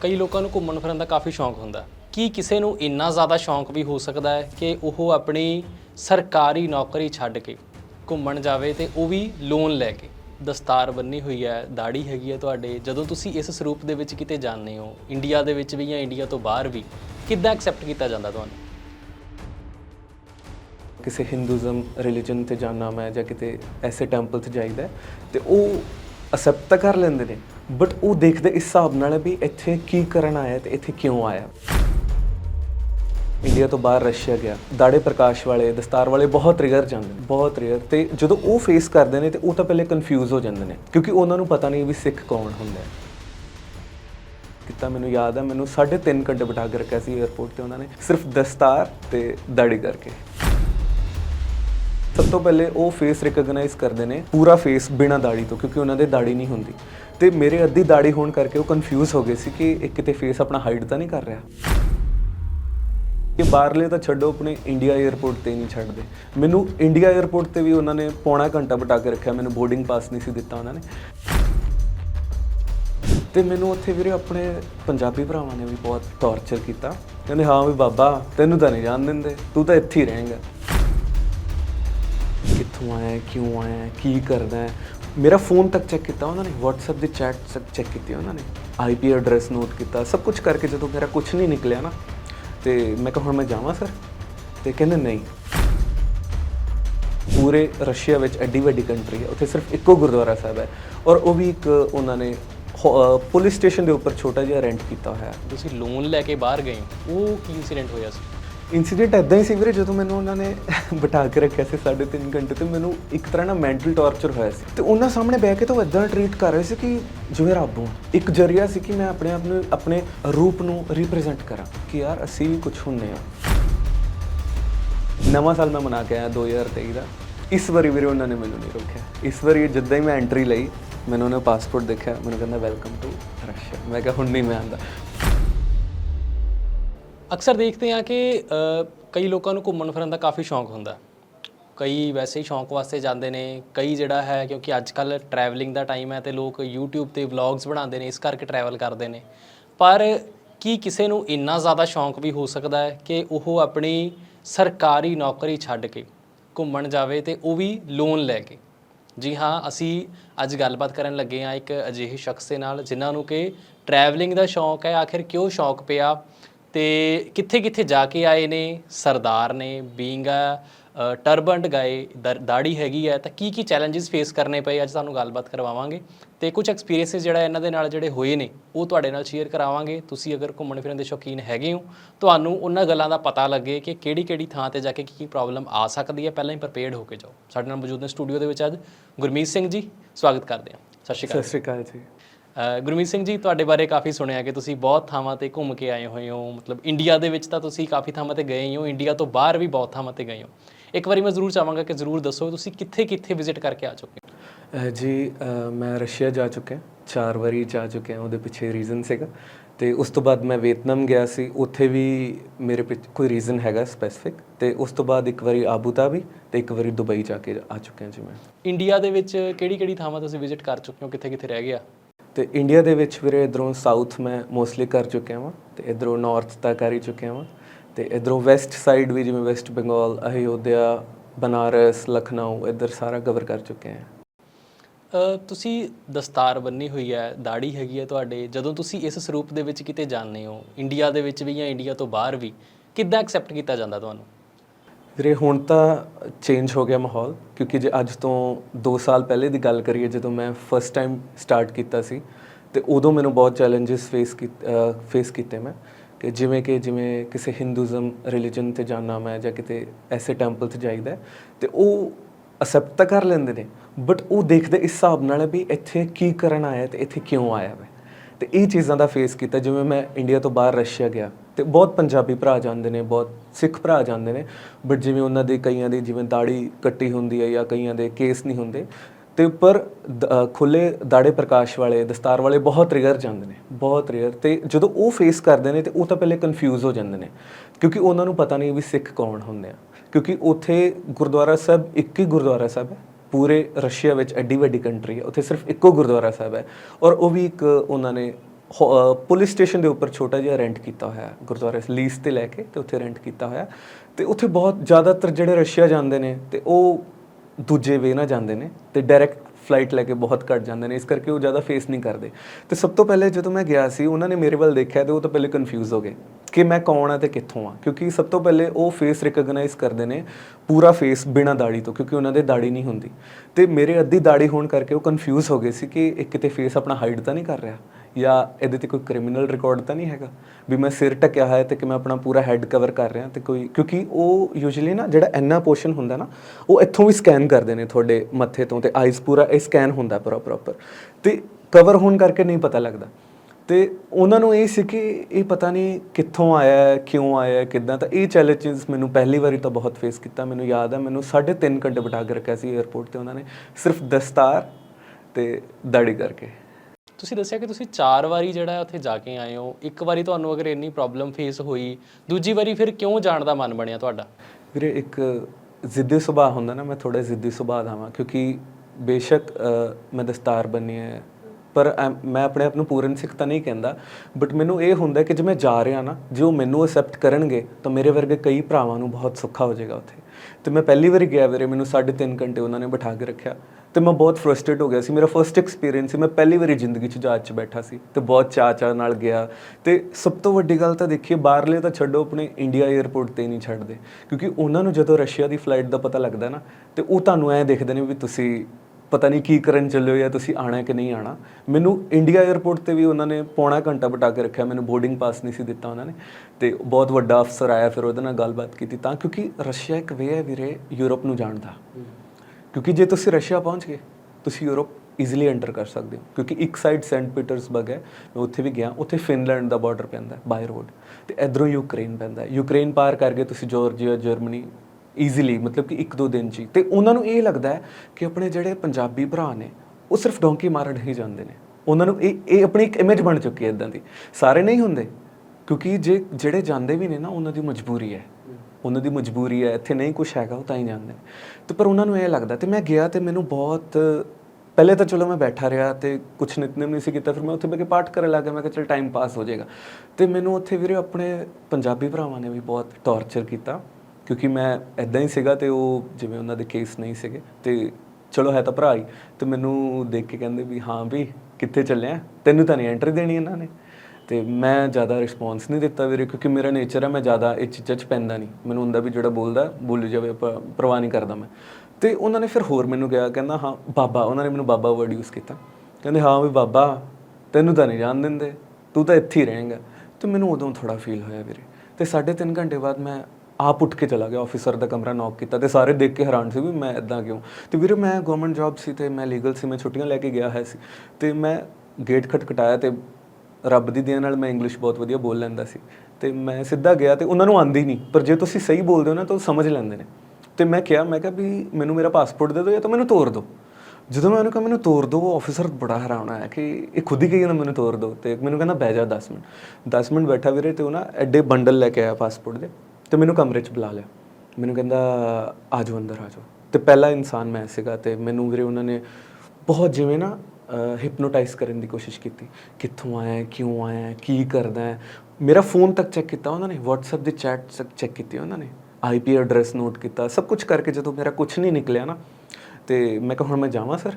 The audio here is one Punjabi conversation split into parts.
ਕਈ ਲੋਕਾਂ ਨੂੰ ਘੁੰਮਣ ਫਿਰਨ ਦਾ ਕਾਫੀ ਸ਼ੌਂਕ ਹੁੰਦਾ। ਕੀ ਕਿਸੇ ਨੂੰ ਇੰਨਾ ਜ਼ਿਆਦਾ ਸ਼ੌਂਕ ਵੀ ਹੋ ਸਕਦਾ ਹੈ ਕਿ ਉਹ ਆਪਣੀ ਸਰਕਾਰੀ ਨੌਕਰੀ ਛੱਡ ਕੇ ਘੁੰਮਣ ਜਾਵੇ ਤੇ ਉਹ ਵੀ ਲੋਨ ਲੈ ਕੇ? ਦਸਤਾਰ ਬੰਨੀ ਹੋਈ ਹੈ ਦਾੜੀ ਹੈਗੀ ਹੈ ਤੁਹਾਡੇ। ਜਦੋਂ ਤੁਸੀਂ ਇਸ ਸਰੂਪ ਦੇ ਵਿੱਚ ਕਿਤੇ ਜਾਂਦੇ ਹੋ ਇੰਡੀਆ ਦੇ ਵਿੱਚ ਵੀ ਜਾਂ ਇੰਡੀਆ ਤੋਂ ਬਾਹਰ ਵੀ ਕਿੱਦਾਂ ਐਕਸੈਪਟ ਕੀਤਾ ਜਾਂਦਾ ਤੁਹਾਨੂੰ? ਕਿਸੇ ਹਿੰਦੂਜ਼ਮ ਰਿਲੀਜਨ ਤੇ ਜਾਣਾ ਮੈਂ ਜਾਂ ਕਿਤੇ ਐਸੇ ਟੈਂਪਲ ਤੇ ਜਾਈਦਾ ਹੈ, ਤੇ ਉਹ ਅਸੈਪਟ ਤਾਂ ਕਰ ਲੈਂਦੇ ਨੇ ਬਟ ਉਹ ਦੇਖਦੇ ਇਸ ਹਿਸਾਬ ਨਾਲ ਹੈ ਵੀ ਇੱਥੇ ਕੀ ਕਰਨ ਆਇਆ ਤੇ ਇੱਥੇ ਕਿਉਂ ਆਇਆ। ਇੰਡੀਆ ਤੋਂ ਬਾਹਰ ਰਸ਼ੀਆ ਗਿਆ। ਦਾੜੇ ਪ੍ਰਕਾਸ਼ ਵਾਲੇ, ਦਸਤਾਰ ਵਾਲੇ ਬਹੁਤ ਰਿਗਰ ਜਾਂਦੇ ਨੇ, ਬਹੁਤ ਰਿਗਰ ਤੇ ਜਦੋਂ ਉਹ ਫੇਸ ਕਰਦੇ ਨੇ ਤੇ ਉਹ ਤਾਂ ਪਹਿਲੇ ਕਨਫਿਊਜ਼ ਹੋ ਜਾਂਦੇ ਨੇ, ਕਿਉਂਕਿ ਉਹਨਾਂ ਨੂੰ ਪਤਾ ਨਹੀਂ ਵੀ ਸਿੱਖ ਕੌਣ ਹੁੰਦਾ ਹੈ। ਕਿਤਾ ਮੈਨੂੰ ਯਾਦ ਹੈ, ਮੈਨੂੰ 3.5 ਘੰਟੇ ਬਿਠਾ ਕੇ ਰੱਖਿਆ ਸੀ 에어ਪੋਰਟ ਤੇ ਉਹਨਾਂ ਨੇ, ਸਿਰਫ ਦਸਤਾਰ ਤੇ ਦਾੜੀ ਕਰਕੇ। ਸਭ ਤੋਂ ਪਹਿਲੇ ਉਹ ਫੇਸ ਰਿਕਗਨਾਈਜ਼ ਕਰਦੇ ਨੇ ਪੂਰਾ ਫੇਸ ਬਿਨਾ ਦਾੜੀ ਤੋਂ, ਕਿਉਂਕਿ ਉਹਨਾਂ ਦੇ ਦਾੜੀ ਨਹੀਂ ਹੁੰਦੀ। ਤੇ ਮੇਰੇ ਅੱਧੀ ਦਾੜੀ ਹੋਣ ਕਰਕੇ ਉਹ ਕਨਫਿਊਜ਼ ਹੋ ਗਏ ਸੀ ਕਿ ਇਹ ਕਿਤੇ ਫੇਸ ਆਪਣਾ ਹਾਈਡ ਤਾਂ ਨਹੀਂ ਕਰ ਰਿਹਾ। ਕਿ ਬਾਹਰਲੇ ਤਾਂ ਛੱਡੋ, ਆਪਣੇ ਇੰਡੀਆ 에ਅਰਪੋਰਟ ਤੇ ਨਹੀਂ ਛੱਡਦੇ। ਮੈਨੂੰ ਇੰਡੀਆ 에ਅਰਪੋਰਟ ਤੇ ਵੀ ਉਹਨਾਂ ਨੇ ਪੌਣਾ ਘੰਟਾ ਬਟਾ ਕੇ ਰੱਖਿਆ, ਮੈਨੂੰ ਬੋਰਡਿੰਗ ਪਾਸ ਨਹੀਂ ਸੀ ਦਿੱਤਾ ਉਹਨਾਂ ਨੇ। ਤੇ ਮੈਨੂੰ ਉੱਥੇ ਵੀਰੇ ਆਪਣੇ ਪੰਜਾਬੀ ਭਰਾਵਾਂ ਨੇ ਵੀ ਬਹੁਤ ਟੌਰਚਰ ਕੀਤਾ। ਕਹਿੰਦੇ, ਹਾਂ ਵੀ ਬਾਬਾ, ਤੈਨੂੰ ਤਾਂ ਨਹੀਂ ਜਾਣ ਦਿੰਦੇ, ਤੂੰ ਤਾਂ ਇੱਥੇ ਹੀ ਰਹੇਂਗਾ ਕਿੱਥੋਂ ਆਇਆ, ਕਿਉਂ ਆਇਆ, ਕੀ ਕਰਦਾ ਮੇਰਾ ਫੋਨ ਤੱਕ ਚੈੱਕ ਕੀਤਾ ਉਹਨਾਂ ਨੇ WhatsApp ਦੀ ਚੈਟ ਤੱਕ ਚੈੱਕ ਕੀਤੀ ਉਹਨਾਂ ਨੇ IP ਐਡਰੈਸ ਨੋਟ ਕੀਤਾ ਸਭ ਕੁਝ ਕਰਕੇ ਜਦੋਂ ਮੇਰਾ ਕੁਝ ਨਹੀਂ ਨਿਕਲਿਆ ਨਾ ਤੇ ਮੈਂ ਕਿਹਾ ਹੁਣ ਮੈਂ ਜਾਵਾਂ ਸਰ ਤੇ ਕਹਿੰਦੇ ਨਹੀਂ ਪੂਰੇ ਰਸ਼ੀਆ ਵਿੱਚ ਐਡੀ ਵੱਡੀ ਕੰਟਰੀ ਹੈ ਉੱਥੇ ਸਿਰਫ ਇੱਕੋ ਗੁਰਦੁਆਰਾ ਸਾਹਿਬ ਹੈ ਔਰ ਉਹ ਵੀ ਇੱਕ ਉਹਨਾਂ ਨੇ ਪੁਲਿਸ ਸਟੇਸ਼ਨ ਦੇ ਉੱਪਰ ਛੋਟਾ ਜਿਹਾ ਰੈਂਟ ਕੀਤਾ ਹੋਇਆ ਤੁਸੀਂ ਲੋਨ ਲੈ ਕੇ ਬਾਹਰ ਗਏ ਉਹ ਕੀ ਇਨਸੀਡੈਂਟ ਹੋਇਆ ਸੀ ਇਨਸੀਡੈਂਟ ਐਦਾਂ ਹੀ ਸੀ ਵੀਰੇ, ਜਦੋਂ ਮੈਨੂੰ ਉਹਨਾਂ ਨੇ ਬਿਠਾ ਕੇ ਰੱਖਿਆ ਸੀ 3.5 ਘੰਟੇ ਤੇ ਮੈਨੂੰ ਇੱਕ ਤਰ੍ਹਾਂ ਨਾਲ ਮੈਂਟਲ ਟੌਰਚਰ ਹੋਇਆ ਸੀ। ਤੇ ਉਹਨਾਂ ਸਾਹਮਣੇ ਬਹਿ ਕੇ ਤਾਂ ਉਹ ਇਦਾਂ ਟਰੀਟ ਕਰ ਰਹੇ ਸੀ ਕਿ ਜਿਵੇਂ ਰੱਬ ਹੋਣ। ਇੱਕ ਜਰੀਆ ਸੀ ਕਿ ਮੈਂ ਆਪਣੇ ਆਪ ਨੂੰ, ਆਪਣੇ ਰੂਪ ਨੂੰ ਰਿਪਰੈਜ਼ੈਂਟ ਕਰਾਂ ਕਿ ਯਾਰ ਅਸੀਂ ਵੀ ਕੁਝ ਹੁੰਨੇ ਆ। ਨਵਾਂ ਸਾਲ ਮੈਂ ਮਨਾ ਕੇ ਆਇਆ 2023 ਦਾ। ਇਸ ਵਾਰੀ ਵੀਰੇ ਉਹਨਾਂ ਨੇ ਮੈਨੂੰ ਨਹੀਂ ਰੋਕਿਆ। ਇਸ ਵਾਰੀ ਜਿੱਦਾਂ ਹੀ ਮੈਂ ਐਂਟਰੀ ਲਈ, ਮੈਨੂੰ ਉਹਨੇ ਪਾਸਪੋਰਟ ਦੇਖਿਆ, ਮੈਨੂੰ ਕਹਿੰਦਾ ਵੈਲਕਮ ਟੂ ਰਸ਼ੀਆ ਮੈਂ ਕਿਹਾ, ਹੁਣ ਨਹੀਂ ਮੈਂ ਆਂਦਾ ਅਕਸਰ ਦੇਖਦੇ ਹਾਂ ਕਿ ਕਈ ਲੋਕਾਂ ਨੂੰ ਘੁੰਮਣ ਫਿਰਨ ਦਾ ਕਾਫੀ ਸ਼ੌਂਕ ਹੁੰਦਾ। ਕਈ ਵੈਸੇ ਹੀ ਸ਼ੌਂਕ ਵਾਸਤੇ ਜਾਂਦੇ ਨੇ, ਕਈ ਜਿਹੜਾ ਹੈ ਕਿਉਂਕਿ ਅੱਜ ਕੱਲ ਟਰੈਵਲਿੰਗ ਦਾ ਟਾਈਮ ਹੈ ਤੇ ਲੋਕ YouTube ਤੇ ਵਲੌਗਸ ਬਣਾਉਂਦੇ ਨੇ, ਇਸ ਕਰਕੇ ਟਰੈਵਲ ਕਰਦੇ ਨੇ। ਪਰ ਕੀ ਕਿਸੇ ਨੂੰ ਇੰਨਾ ਜ਼ਿਆਦਾ ਸ਼ੌਂਕ ਵੀ ਹੋ ਸਕਦਾ ਹੈ ਕਿ ਉਹ ਆਪਣੀ ਸਰਕਾਰੀ ਨੌਕਰੀ ਛੱਡ ਕੇ ਘੁੰਮਣ ਜਾਵੇ ਤੇ ਉਹ ਵੀ ਲੋਨ ਲੈ ਕੇ? ਜੀ ਹਾਂ, ਅਸੀਂ ਅੱਜ ਗੱਲਬਾਤ ਕਰਨ ਲੱਗੇ ਹਾਂ ਇੱਕ ਅਜਿਹੇ ਸ਼ਖਸ ਦੇ ਨਾਲ, ਜਿਨ੍ਹਾਂ ਨੂੰ ਕਿ ਟਰੈਵਲਿੰਗ ਦਾ ਸ਼ੌਂਕ ਹੈ। ਆਖਿਰ ਕਿਉਂ ਸ਼ੌਂਕ ਪਿਆ? ਤੇ ਕਿੱਥੇ ਕਿੱਥੇ ਜਾ ਕੇ ਆਏ ਨੇ, ਸਰਦਾਰ ਨੇ ਬੀਇੰਗ ਅ ਟਰਬਨਡ ਗਾਏ ਦਾੜੀ ਹੈਗੀ ਹੈ, ਤਾਂ ਕੀ ਕੀ ਚੈਲੰਜਸ ਫੇਸ ਕਰਨੇ ਪਏ, ਅੱਜ ਤੁਹਾਨੂੰ ਗੱਲਬਾਤ ਕਰਵਾਵਾਂਗੇ। ਤੇ ਕੁਝ ਐਕਸਪੀਰੀਐਂਸਸ ਜਿਹੜਾ ਇਹਨਾਂ ਦੇ ਨਾਲ ਜਿਹੜੇ ਹੋਏ ਨੇ, ਉਹ ਤੁਹਾਡੇ ਨਾਲ ਸ਼ੇਅਰ ਕਰਾਵਾਂਗੇ। ਤੁਸੀਂ ਅਗਰ ਘੁੰਮਣ ਫਿਰਨ ਦੇ ਸ਼ੌਕੀਨ ਹੈਗੇ ਹੋ, ਤੁਹਾਨੂੰ ਉਹਨਾਂ ਗੱਲਾਂ ਦਾ ਪਤਾ ਲੱਗੇ ਕਿ ਕਿਹੜੀ ਕਿਹੜੀ ਥਾਂ ਤੇ ਜਾ ਕੇ ਕੀ ਕੀ ਪ੍ਰੋਬਲਮ ਆ ਸਕਦੀ ਹੈ। ਪਹਿਲਾਂ ਹੀ ਪ੍ਰਪੇਅਰਡ ਹੋ ਕੇ ਜਾਓ। ਸਾਡੇ ਨਾਲ ਮੌਜੂਦ ਨੇ ਸਟੂਡੀਓ ਦੇ ਵਿੱਚ ਅੱਜ ਗੁਰਮੀਤ ਸਿੰਘ ਜੀ। ਸਵਾਗਤ ਕਰਦੇ ਹਾਂ। ਸਤਿ ਸ਼੍ਰੀ ਅਕਾਲ। ਸਤਿ ਸ਼੍ਰੀ ਅਕਾਲ ਜੀ। ਗੁਰਮੀਤ ਸਿੰਘ ਜੀ ਤੁਹਾਡੇ ਬਾਰੇ ਕਾਫੀ ਸੁਣਿਆ ਕਿ ਤੁਸੀਂ ਬਹੁਤ ਥਾਵਾਂ ਤੇ ਘੁੰਮ ਕੇ ਆਏ ਹੋਏ ਹੋ। ਮਤਲਬ ਇੰਡੀਆ ਦੇ ਵਿੱਚ ਤਾਂ ਤੁਸੀਂ ਕਾਫੀ ਥਾਵਾਂ ਤੇ ਗਏ ਹੀ ਇੰਡੀਆ ਤੋਂ ਬਾਹਰ ਵੀ ਬਹੁਤ ਥਾਵਾਂ ਤੇ ਗਏ ਹੋ। ਇੱਕ ਵਾਰੀ ਮੈਂ ਜ਼ਰੂਰ ਚਾਹਾਂਗਾ ਕਿ ਜ਼ਰੂਰ ਦੱਸੋ ਤੁਸੀਂ ਕਿੱਥੇ ਕਿੱਥੇ ਵਿਜ਼ਿਟ ਕਰਕੇ ਆ ਚੁੱਕੇ ਹੋ? ਜੀ ਮੈਂ ਰਸ਼ੀਆ ਜਾ ਚੁੱਕਿਆ। ਚਾਰ ਵਾਰੀ ਜਾ ਚੁੱਕਿਆ ਉਹਦੇ ਪਿੱਛੇ ਰੀਜ਼ਨ ਸੀਗਾ। ਤੇ ਉਸ ਤੋਂ ਬਾਅਦ ਮੈਂ ਵੀਅਤਨਾਮ ਗਿਆ ਸੀ। ਉੱਥੇ ਵੀ ਮੇਰੇ ਪਿੱਛੇ ਕੋਈ ਰੀਜ਼ਨ ਹੈਗਾ ਸਪੈਸੀਫਿਕ ਤੇ ਉਸ ਤੋਂ ਬਾਅਦ ਇੱਕ ਵਾਰੀ ਆਬੂ ਧਾਬੀ ਤੇ ਇੱਕ ਵਾਰੀ ਦੁਬਈ ਜਾ ਕੇ ਆ ਚੁੱਕਿਆ ਜੀ ਮੈਂ। ਇੰਡੀਆ ਦੇ ਵਿੱਚ ਕਿਹੜੀ ਕਿਹੜੀ ਥਾਵਾਂ ਤੁਸੀਂ ਵਿਜ਼ਿਟ ਕਰ ਚੁੱਕੇ ਹੋ? ਕਿੱਥੇ ਕਿੱਥੇ ਰਹਿ ਗਿਆ? ਤੇ ਇੰਡੀਆ ਦੇ ਵਿੱਚ ਵੀਰੇ ਇਧਰੋਂ ਸਾਊਥ ਮੈਂ ਮੋਸਟਲੀ ਕਰ ਚੁੱਕਿਆ ਵਾਂ ਤੇ ਇਧਰੋਂ ਨਾਰਥ ਤੱਕ ਕਰ ਹੀ ਚੁੱਕਿਆ ਵਾਂ ਤੇ ਇਧਰੋਂ ਵੈਸਟ ਸਾਈਡ ਵੀ ਜਿਵੇਂ ਵੈਸਟ ਬੰਗਾਲ, ਅਯੋਧਿਆ, ਬਨਾਰਸ, ਲਖਨਊ ਇਧਰ ਸਾਰਾ ਕਵਰ ਕਰ ਚੁੱਕੇ ਹਾਂ। ਤੁਸੀਂ ਦਸਤਾਰ ਬੰਨੀ ਹੋਈ ਹੈ ਦਾੜੀ ਹੈਗੀ ਹੈ ਤੁਹਾਡੇ, ਜਦੋਂ ਤੁਸੀਂ ਇਸ ਸਰੂਪ ਦੇ ਵਿੱਚ ਕਿਤੇ ਜਾਂਦੇ ਹੋ ਇੰਡੀਆ ਦੇ ਵਿੱਚ ਵੀ ਜਾਂ ਇੰਡੀਆ ਤੋਂ ਬਾਹਰ ਵੀ, ਕਿੱਦਾਂ ਐਕਸੈਪਟ ਕੀਤਾ ਜਾਂਦਾ ਤੁਹਾਨੂੰ? ਵੀਰੇ ਹੁਣ ਤਾਂ ਚੇਂਜ ਹੋ ਗਿਆ ਮਾਹੌਲ ਕਿਉਂਕਿ ਜੇ ਅੱਜ ਤੋਂ 2 ਸਾਲ ਪਹਿਲੇ ਦੀ ਗੱਲ ਕਰੀਏ ਜਦੋਂ ਮੈਂ ਫਸਟ ਟਾਈਮ ਸਟਾਰਟ ਕੀਤਾ ਸੀ ਤੇ ਉਦੋਂ ਮੈਨੂੰ ਬਹੁਤ ਚੈਲੰਜਸ ਫੇਸ ਫੇਸ ਕੀਤੇ ਮੈਂ ਕਿ ਜਿਵੇਂ ਕਿ ਜਿਵੇਂ ਕਿਸੇ ਹਿੰਦੂਜ਼ਮ ਰਿਲੀਜਨ ਤੇ ਜਾਣਾ ਮੈਂ ਜਾਂ ਕਿਤੇ ਐਸੇ ਟੈਂਪਲ ਤੇ ਜਾਈਦਾ ਹੈ, ਤੇ ਉਹ ਅਸੈਪਟ ਤਾਂ ਕਰ ਲੈਂਦੇ ਨੇ ਬਟ ਉਹ ਦੇਖਦੇ ਇਸ ਹਿਸਾਬ ਨਾਲ ਵੀ ਇੱਥੇ ਕੀ ਕਰਨ ਆਇਆ ਤੇ ਇੱਥੇ ਕਿਉਂ ਆਇਆ ਵੇ ਤੇ ਇਹ ਚੀਜ਼ਾਂ ਦਾ ਫੇਸ ਕੀਤਾ, ਜਿਵੇਂ ਮੈਂ ਇੰਡੀਆ ਤੋਂ ਬਾਹਰ ਰਸ਼ੀਆ ਗਿਆ ਤੇ ਬਹੁਤ ਪੰਜਾਬੀ ਭਰਾ ਜਾਂਦੇ ਨੇ, ਬਹੁਤ ਸਿੱਖ ਭਰਾ ਜਾਂਦੇ ਨੇ ਬਟ ਜਿਵੇਂ ਉਹਨਾਂ ਦੇ ਕਈਆਂ ਦੀ ਜਿਵੇਂ ਦਾੜੀ ਕੱਟੀ ਹੁੰਦੀ ਹੈ ਜਾਂ ਕਈਆਂ ਦੇ ਕੇਸ ਨਹੀਂ ਹੁੰਦੇ, ਤੇ ਉੱਪਰ ਖੁੱਲੇ ਦਾੜੇ ਪ੍ਰਕਾਸ਼ ਵਾਲੇ, ਦਸਤਾਰ ਵਾਲੇ ਬਹੁਤ ਰੇਅਰ ਜਾਂਦੇ ਨੇ, ਬਹੁਤ ਰੇਅਰ ਤੇ ਜਦੋਂ ਉਹ ਫੇਸ ਕਰਦੇ ਨੇ ਤੇ ਉਹ ਤਾਂ ਪਹਿਲੇ ਕਨਫਿਊਜ਼ ਹੋ ਜਾਂਦੇ ਨੇ, ਕਿਉਂਕਿ ਉਹਨਾਂ ਨੂੰ ਪਤਾ ਨਹੀਂ ਵੀ ਸਿੱਖ ਕੌਣ ਹੁੰਦੇ ਆ, ਕਿਉਂਕਿ ਉੱਥੇ ਗੁਰਦੁਆਰਾ ਸਾਹਿਬ ਇੱਕ ਹੀ ਗੁਰਦੁਆਰਾ ਸਾਹਿਬ ਹੈ ਪੂਰੇ ਰਸ਼ੀਆ ਵਿੱਚ ਐਡੀ ਵੱਡੀ ਕੰਟਰੀ ਹੈ ਉੱਥੇ ਸਿਰਫ ਇੱਕੋ ਗੁਰਦੁਆਰਾ ਸਾਹਿਬ ਹੈ ਔਰ ਉਹ ਵੀ ਇੱਕ ਉਹਨਾਂ ਨੇ ਪੁਲਿਸ ਸਟੇਸ਼ਨ ਦੇ ਉੱਪਰ ਛੋਟਾ ਜਿਹਾ ਰੈਂਟ ਕੀਤਾ ਹੋਇਆ ਹੈ, ਗੁਰਦੁਆਰੇ ਲੀਸ ਤੇ ਲੈ ਕੇ ਤੇ ਉੱਥੇ ਰੈਂਟ ਕੀਤਾ ਹੋਇਆ ਤੇ ਉੱਥੇ ਬਹੁਤ ਜ਼ਿਆਦਾਤਰ ਜਿਹੜੇ ਰਸ਼ੀਆ ਜਾਂਦੇ ਨੇ ਤੇ ਉਹ ਦੂਜੇ ਵੇ ਨਾਲ ਜਾਂਦੇ ਨੇ ਤੇ ਡਾਇਰੈਕਟ ਫਲਾਈਟ ਲੈ ਕੇ ਬਹੁਤ ਘੱਟ ਜਾਂਦੇ ਨੇ, ਇਸ ਕਰਕੇ ਉਹ ਜ਼ਿਆਦਾ ਫੇਸ ਨਹੀਂ ਕਰਦੇ। ਤੇ ਸਭ ਤੋਂ ਪਹਿਲੇ ਜਦੋਂ ਮੈਂ ਗਿਆ ਸੀ, ਉਹਨਾਂ ਨੇ ਮੇਰੇ ਵੱਲ ਦੇਖਿਆ ਤੇ ਉਹ ਤਾਂ ਪਹਿਲੇ ਕਨਫਿਊਜ਼ ਹੋ ਗਏ ਕਿ ਮੈਂ ਕੌਣ ਆ ਤੇ ਕਿੱਥੋਂ ਆ। ਕਿਉਂਕਿ ਸਭ ਤੋਂ ਪਹਿਲੇ ਉਹ ਫੇਸ ਰਿਕਗਨਾਈਜ਼ ਕਰਦੇ ਨੇ ਪੂਰਾ ਫੇਸ ਬਿਨਾ ਦਾੜੀ ਤੋਂ, ਕਿਉਂਕਿ ਉਹਨਾਂ ਦੇ ਦਾੜੀ ਨਹੀਂ ਹੁੰਦੀ। ਤੇ ਮੇਰੇ ਅੱਧੀ ਦਾੜੀ ਹੋਣ ਕਰਕੇ ਉਹ ਕਨਫਿਊਜ਼ ਹੋ ਗਏ ਸੀ ਕਿ ਇਹ ਕਿਤੇ ਫੇਸ ਆਪਣਾ ਹਾਈਡ ਤਾਂ ਨਹੀਂ ਕਰ ਰਿਹਾ। ਜਾਂ ਇਹਦੇ ਤੇ ਕੋਈ ਕ੍ਰਿਮੀਨਲ ਰਿਕਾਰਡ ਤਾਂ ਨਹੀਂ ਹੈਗਾ? ਵੀ ਮੈਂ ਸਿਰ ਢੱਕਿਆ ਹੋਇਆ ਤੇ ਕਿ ਮੈਂ ਆਪਣਾ ਪੂਰਾ ਹੈੱਡ ਕਵਰ ਕਰ ਰਿਹਾ ਤੇ ਕੋਈ ਕਿਉਂਕਿ ਉਹ ਯੂਜੂਲੀ ਨਾ ਜਿਹੜਾ ਇੰਨਾ ਪੋਰਸ਼ਨ ਹੁੰਦਾ ਨਾ, ਉਹ ਇੱਥੋਂ ਵੀ ਸਕੈਨ ਕਰਦੇ ਨੇ ਤੁਹਾਡੇ ਮੱਥੇ ਤੋਂ ਤੇ ਆਈਜ਼ ਪੂਰਾ ਇਹ ਸਕੈਨ ਹੁੰਦਾ ਪੂਰਾ ਪ੍ਰੋਪਰ ਤੇ ਕਵਰ ਹੋਣ ਕਰਕੇ ਨਹੀਂ ਪਤਾ ਲੱਗਦਾ। ਤੇ ਉਹਨਾਂ ਨੂੰ ਇਹ ਸੀ ਕਿ ਇਹ ਪਤਾ ਨਹੀਂ ਕਿੱਥੋਂ ਆਇਆ ਕਿਉਂ ਆਇਆ ਹੈ, ਕਿੱਦਾਂ ਤਾਂ ਇਹ ਚੈਲੰਜਸ ਮੈਨੂੰ ਪਹਿਲੀ ਵਾਰੀ ਤਾਂ ਬਹੁਤ ਫੇਸ ਕੀਤਾ, ਮੈਨੂੰ ਯਾਦ ਹੈ ਮੈਨੂੰ 3.5 ਘੰਟੇ ਬਿਠਾ ਕੇ ਰੱਖਿਆ ਸੀ 에ਅਰਪੋਰਟ ਤੇ ਉਹਨਾਂ ਨੇ, ਸਿਰਫ ਦਸਤਾਰ ਤੇ ਦਾੜੀ ਕਰਕੇ। ਤੁਸੀਂ ਦੱਸਿਆ ਕਿ ਤੁਸੀਂ ਚਾਰ ਵਾਰੀ ਜਿਹੜਾ ਹੈ ਉੱਥੇ ਜਾ ਕੇ ਆਏ ਹੋ। ਇੱਕ ਵਾਰੀ ਤੁਹਾਨੂੰ ਅਗਰ ਇੰਨੀ ਪ੍ਰੋਬਲਮ ਫੇਸ ਹੋਈ, ਦੂਜੀ ਵਾਰੀ ਫਿਰ ਕਿਉਂ ਜਾਣ ਦਾ ਮਨ ਬਣਿਆ ਤੁਹਾਡਾ? ਵੀਰੇ, ਇੱਕ ਜ਼ਿੱਦੀ ਸੁਭਾਅ ਹੁੰਦਾ ਨਾ, ਮੈਂ ਥੋੜਾ ਜ਼ਿੱਦੀ ਸੁਭਾਅ ਦਾ ਹਾਂ ਕਿਉਂਕਿ ਬੇਸ਼ੱਕ ਮੈਂ ਦਸਤਾਰ ਬੰਨੀ ਹੈ। ਪਰ ਐਮ- ਮੈਂ ਆਪਣੇ ਆਪ ਨੂੰ ਪੂਰਨ ਸਿੱਖ ਤਾਂ ਨਹੀਂ ਕਹਿੰਦਾ ਬਟ ਮੈਨੂੰ ਇਹ ਹੁੰਦਾ ਕਿ ਜੇ ਮੈਂ ਜਾ ਰਿਹਾ ਨਾ, ਜੇ ਉਹ ਮੈਨੂੰ ਅਸੈਪਟ ਕਰਨਗੇ, ਤਾਂ ਮੇਰੇ ਵਰਗੇ ਕਈ ਭਰਾਵਾਂ ਨੂੰ ਬਹੁਤ ਸੁੱਖਾ ਹੋ ਜਾਏਗਾ ਉੱਥੇ। ਤੇ ਮੈਂ ਪਹਿਲੀ ਵਾਰੀ ਗਿਆ ਵੀਰੇ, ਮੈਨੂੰ 3.5 ਘੰਟੇ ਉਹਨਾਂ ਨੇ ਬਿਠਾ ਕੇ ਰੱਖਿਆ। ਤੇ ਮੈਂ ਬਹੁਤ ਫਰਸਟ੍ਰੇਟ ਹੋ ਗਿਆ ਸੀ। ਮੇਰਾ ਫਰਸਟ ਐਕਸਪੀਰੀਅੰਸ ਸੀ। ਮੈਂ ਪਹਿਲੀ ਵਾਰੀ ਜ਼ਿੰਦਗੀ 'ਚ ਜਹਾਜ਼ 'ਚ ਬੈਠਾ ਸੀ ਤੇ ਬਹੁਤ ਚਾਅ ਚਾਅ ਨਾਲ ਗਿਆ। ਤੇ ਸਭ ਤੋਂ ਵੱਡੀ ਗੱਲ ਤਾਂ ਦੇਖੀਏ, ਬਾਹਰਲੇ ਤਾਂ ਛੱਡੋ, ਆਪਣੇ ਇੰਡੀਆ 에ਅਰਪੋਰਟ ਤੇ ਨਹੀਂ ਛੱਡਦੇ। ਕਿਉਂਕਿ ਉਹਨਾਂ ਨੂੰ ਜਦੋਂ ਰਸ਼ੀਆ ਦੀ ਫਲਾਈਟ ਦਾ ਪਤਾ ਲੱਗਦਾ ਨਾ, ਤੇ ਉਹ ਤੁਹਾਨੂੰ ਐਂ ਦੇਖਦੇ ਨੇ ਵੀ ਤੁਸੀਂ ਪਤਾ ਨਹੀਂ ਕੀ ਕਰਨ ਚੱਲੇ ਹੋ ਜਾਂ ਤੁਸੀਂ ਆਣਾ ਕਿ ਨਹੀਂ ਆਣਾ। ਮੈਨੂੰ ਇੰਡੀਆ 에ਅਰਪੋਰਟ ਤੇ ਵੀ ਉਹਨਾਂ ਨੇ ਪੌਣਾ ਘੰਟਾ ਬਿਠਾ ਕੇ ਰੱਖਿਆ। ਮੈਨੂੰ ਬੋਰਡਿੰਗ ਪਾਸ ਨਹੀਂ ਸੀ ਦਿੱਤਾ ਉਹਨਾਂ ਨੇ। ਤੇ ਬਹੁਤ ਵੱਡਾ ਅਫਸਰ ਆਇਆ, ਫਿਰ ਉਹਦੇ ਨਾਲ ਗੱਲਬਾਤ ਕੀਤੀ ਤਾਂ। ਕਿਉਂਕਿ ਰਸ਼ੀਆ ਇੱਕ ਵੇ ਹੈ ਵੀਰੇ ਯੂਰਪ ਨੂੰ ਜਾਣ ਦਾ। ਕਿਉਂਕਿ ਜੇ ਤੁਸੀਂ ਰਸ਼ੀਆ ਪਹੁੰਚ ਗਏ, ਤੁਸੀਂ ਯੂਰਪ ਈਜ਼ੀਲੀ ਐਂਟਰ ਕਰ ਸਕਦੇ ਹੋ। ਕਿਉਂਕਿ ਇੱਕ ਸਾਈਡ ਸੈਂਟ ਪੀਟਰਸਬਰਗ ਹੈ, ਮੈਂ ਉੱਥੇ ਵੀ ਗਿਆ, ਉੱਥੇ ਫਿਨਲੈਂਡ ਦਾ ਬਾਰਡਰ ਪੈਂਦਾ ਹੈ ਬਾਈ ਰੋਡ ਤੇ ਇਧਰੋਂ ਯੂਕਰੇਨ ਪੈਂਦਾ ਹੈ। ਯੂਕਰੇਨ ਪਾਰ ਕਰਕੇ ਤੁਸੀਂ ਜਾਰਜੀਆ ਜਰਮਨੀ ਈਜ਼ੀਲੀ ਮਤਲਬ ਕਿ ਇੱਕ ਦੋ ਦਿਨ 'ਚ ਹੀ। ਤੇ ਉਹਨਾਂ ਨੂੰ ਇਹ ਲੱਗਦਾ ਹੈ ਕਿ ਆਪਣੇ ਜਿਹੜੇ ਪੰਜਾਬੀ ਭਰਾ ਨੇ, ਉਹ ਸਿਰਫ ਡੋਂਕੀ ਮਾਰਨ ਹੀ ਜਾਂਦੇ ਨੇ। ਉਹਨਾਂ ਨੂੰ ਇਹ ਇਹ ਆਪਣੀ ਇੱਕ ਇਮੇਜ ਬਣ ਚੁੱਕੀ ਹੈ ਇਦਾਂ ਦੀ। ਸਾਰੇ ਨਹੀਂ ਹੁੰਦੇ, ਕਿਉਂਕਿ ਜੇ, ਜਿਹੜੇ ਜਾਂਦੇ ਵੀ ਨੇ ਨਾ, ਉਹਨਾਂ ਦੀ ਮਜਬੂਰੀ ਹੈ। ਉਹਨਾਂ ਦੀ ਮਜਬੂਰੀ ਹੈ, ਇੱਥੇ ਨਹੀਂ ਕੁਝ ਹੈਗਾ, ਉਹ ਤਾਂ ਹੀ ਜਾਂਦੇ ਨੇ। ਤੇ ਪਰ ਉਹਨਾਂ ਨੂੰ ਇਹ ਲੱਗਦਾ, ਤੇ ਮੈਂ ਗਿਆ ਤੇ ਮੈਨੂੰ ਬਹੁਤ, ਪਹਿਲੇ ਤਾਂ ਚਲੋ ਮੈਂ ਬੈਠਾ ਰਿਹਾ ਤੇ ਕੁਝ ਨਿਤਨੇਮ ਨਹੀਂ ਸੀ ਕੀਤਾ, ਫਿਰ ਮੈਂ ਉੱਥੇ ਬੈ ਕੇ ਪਾਠ ਕਰਨ ਲੱਗਾ ਮੈਂ ਕਿਹਾ ਚਲ ਟਾਈਮ ਪਾਸ ਹੋ ਜਾਏਗਾ। ਤੇ ਮੈਨੂੰ ਉੱਥੇ ਵੀਰੇ ਆਪਣੇ ਪੰਜਾਬੀ ਭਰਾਵਾਂ ਨੇ ਵੀ ਬਹੁਤ ਟੌਰਚਰ ਕੀਤਾ, ਕਿਉਂਕਿ ਮੈਂ ਐਦਾਂ ਹੀ ਸੀਗਾ ਤੇ ਉਹ ਜਿਵੇਂ ਉਹਨਾਂ ਦੇ ਕੇਸ ਨਹੀਂ ਸੀਗੇ, ਤੇ ਚਲੋ ਹੈ ਤਾਂ ਭਰਾ ਹੀ, ਤੇ ਮੈਨੂੰ ਦੇਖ ਕੇ ਕਹਿੰਦੇ ਵੀ ਹਾਂ ਵੀ ਕਿੱਥੇ ਚੱਲਿਆ ਤੈਨੂੰ ਤਾਂ ਨਹੀਂ ਐਂਟਰੀ ਦੇਣੀ ਇਹਨਾਂ ਨੇ। ਤੇ ਮੈਂ ਜ਼ਿਆਦਾ ਰਿਸਪੌਂਸ ਨਹੀਂ ਦਿੱਤਾ ਵੀਰੇ, ਕਿਉਂਕਿ ਮੇਰਾ ਨੇਚਰ ਹੈ ਮੈਂ ਜ਼ਿਆਦਾ ਇਹ ਚੀਜ਼ਾਂ 'ਚ ਪੈਂਦਾ ਨਹੀਂ। ਮੈਨੂੰ ਹੁੰਦਾ ਵੀ ਜਿਹੜਾ ਬੋਲਦਾ, ਬੋਲੀ ਜਾਵੇ ਪਰਵਾਹ ਨਹੀਂ ਕਰਦਾ ਮੈਂ। ਤੇ ਉਹਨਾਂ ਨੇ ਫਿਰ ਹੋਰ ਮੈਨੂੰ ਕਿਹਾ, ਕਹਿੰਦਾ, ਹਾਂ, ਬਾਬਾ। ਉਹਨਾਂ ਨੇ ਮੈਨੂੰ ਬਾਬਾ ਵਰਡ ਯੂਜ਼ ਕੀਤਾ। ਕਹਿੰਦੇ, ਹਾਂ ਵੀ ਬਾਬਾ, ਤੈਨੂੰ ਤਾਂ ਨਹੀਂ ਜਾਣ ਦਿੰਦੇ, ਤੂੰ ਤਾਂ ਇੱਥੇ ਹੀ ਰਹੇਂਗਾ। ਤੇ ਮੈਨੂੰ ਉਦੋਂ ਥੋੜਾ ਫੀਲ ਹੋਇਆ ਵੀਰੇ। ਤੇ 3.5 ਘੰਟੇ ਬਾਅਦ ਮੈਂ ਆਪ ਉੱਠ ਕੇ ਚਲਾ ਗਿਆ ਆਫੀਸਰ ਦਾ ਕਮਰਾ ਨੌਕ ਕੀਤਾ ਤੇ ਸਾਰੇ ਦੇਖ ਕੇ ਹੈਰਾਨ ਸੀ ਵੀ ਮੈਂ ਇਦਾਂ ਕਿਉਂ? ਤੇ ਵੀਰੇ, ਮੈਂ ਗਵਰਨਮੈਂਟ ਜੌਬ ਸੀ ਤੇ ਮੈਂ ਲੀਗਲ ਸੀ, ਮੈਂ ਛੁੱਟੀਆਂ ਲੈ ਕੇ ਗਿਆ ਹੋਇਆ ਸੀ। ਤੇ ਮੈਂ ਗੇਟ ਖਟਖਟਾਇਆ ਤੇ ਰੱਬ ਦੀ ਦੇਣ ਨਾਲ ਮੈਂ ਇੰਗਲਿਸ਼ ਬਹੁਤ ਵਧੀਆ ਬੋਲ ਲੈਂਦਾ ਸੀ। ਤੇ ਮੈਂ ਸਿੱਧਾ ਗਿਆ ਤੇ ਉਹਨਾਂ ਨੂੰ ਆਂਦੀ ਨਹੀਂ ਪਰ ਜੇ ਤੁਸੀਂ ਸਹੀ ਬੋਲਦੇ ਹੋ ਨਾ ਤਾਂ ਉਹ ਸਮਝ ਲੈਂਦੇ ਨੇ। ਤੇ ਮੈਂ ਕਿਹਾ ਮੈਂ ਕਿਹਾ ਵੀ ਮੈਨੂੰ ਮੇਰਾ ਪਾਸਪੋਰਟ ਦੇ ਦਿਓ ਜਾਂ ਤਾਂ ਮੈਨੂੰ ਤੋਰ ਦਿਓ। ਜਦੋਂ ਮੈਂ ਉਹਨੂੰ ਕਿਹਾ, ਮੈਨੂੰ ਤੋਰ ਦਿਓ, ਉਹ ਆਫੀਸਰ ਬੜਾ ਹੈਰਾਨ ਹੋਇਆ ਕਿ ਇਹ ਖੁਦ ਹੀ ਕਹੀ ਜਾਂਦਾ ਮੈਨੂੰ ਤੋਰ ਦਿਓ। ਤੇ ਮੈਨੂੰ ਕਹਿੰਦਾ, ਬਹਿ ਜਾ 10 ਮਿੰਟ। 10 ਮਿੰਟ ਬੈਠਾ ਵੀਰੇ ਤੇ ਉਹ ਨਾ ਐਡੇ ਬੰਡਲ ਲੈ ਕੇ ਆਇਆ ਪਾਸਪੋਰਟ ਦੇ ਤੇ ਮੈਨੂੰ ਕਮਰੇ 'ਚ ਬੁਲਾ ਲਿਆ। ਮੈਨੂੰ ਕਹਿੰਦਾ, ਆ ਜਾਓ, ਅੰਦਰ ਆ ਜਾਓ। ਤੇ ਪਹਿਲਾ ਇਨਸਾਨ ਮੈਂ ਸੀਗਾ ਤੇ ਮੈਨੂੰ ਵੀਰੇ ਉਹਨਾਂ ਨੇ ਬਹੁਤ ਜਿਵੇਂ ਨਾ ਹਿਪਨੋਟਾਈਜ਼ ਕਰਨ ਦੀ ਕੋਸ਼ਿਸ਼ ਕੀਤੀ। ਕਿੱਥੋਂ ਆਇਆ ਹੈ, ਕਿਉਂ ਆਇਆ ਹੈ, ਕੀ ਕਰਦਾ ਹੈ? ਮੇਰਾ ਫੋਨ ਤੱਕ ਚੈੱਕ ਕੀਤਾ ਉਹਨਾਂ ਨੇ WhatsApp ਦੀ ਚੈਟ ਤੱਕ ਚੈੱਕ ਕੀਤੀ ਉਹਨਾਂ ਨੇ। ਆਈਪੀ ਐਡਰੈਸ ਨੋਟ ਕੀਤਾ ਸਭ ਕੁਝ ਕਰਕੇ ਜਦੋਂ ਮੇਰਾ ਕੁਝ ਨਹੀਂ ਨਿਕਲਿਆ ਨਾ ਤੇ ਮੈਂ ਕਿਹਾ ਹੁਣ ਮੈਂ ਜਾਵਾਂ ਸਰ